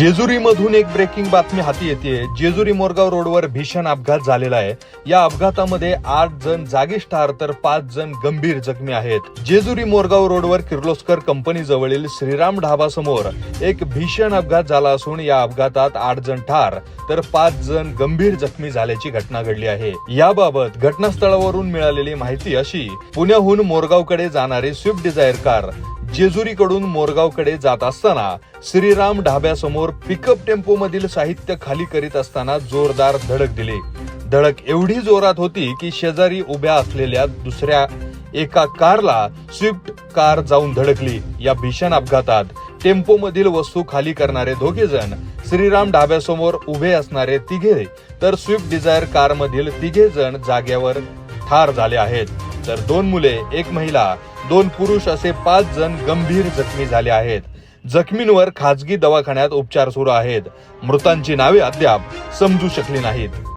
जेजुरीमधून एक ब्रेकिंग बातमी हाती येते जेजुरी मोरगाव रोडवर भीषण अपघात झालेला आहे. या अपघातामध्ये आठ जण जागीच ठार तर पाच जण गंभीर जखमी आहेत. जेजुरी मोरगाव रोडवर किर्लोस्कर कंपनी जवळील श्रीराम ढाबा समोर एक भीषण अपघात झाला असून या अपघातात आठ जण ठार तर पाच जण गंभीर जखमी झाल्याची घटना घडली आहे. याबाबत घटनास्थळावरून मिळालेली माहिती अशी. पुण्याहून मोरगावकडे जाणारी स्विफ्ट डिझायर कार जेजुरीकडून मोरगावकडे जात असताना श्रीराम ढाब्यासमोर पिकअप टेम्पो मधील साहित्य खाली करीत असताना जोरदार धडक दिली. धडक एवढी जोरात होती की शेजारी उभ्या असलेल्या दुसऱ्या एका कारला स्विफ्ट कार जाऊन धडकली. या भीषण अपघातात टेम्पो मधील वस्तू खाली करणारे दोघे जण श्रीराम ढाब्यासमोर उभे असणारे तिघे तर स्विफ्ट डिझायर कार मधील तिघे जण जाग्यावर ठार झाले आहेत. तर दोन मुले एक महिला दोन पुरुष असे पाच जण गंभीर जखमी झाले आहेत. जखमींवर खाजगी दवाखान्यात उपचार सुरू आहेत. मृतांची नावे अद्याप समजू शकली नाहीत.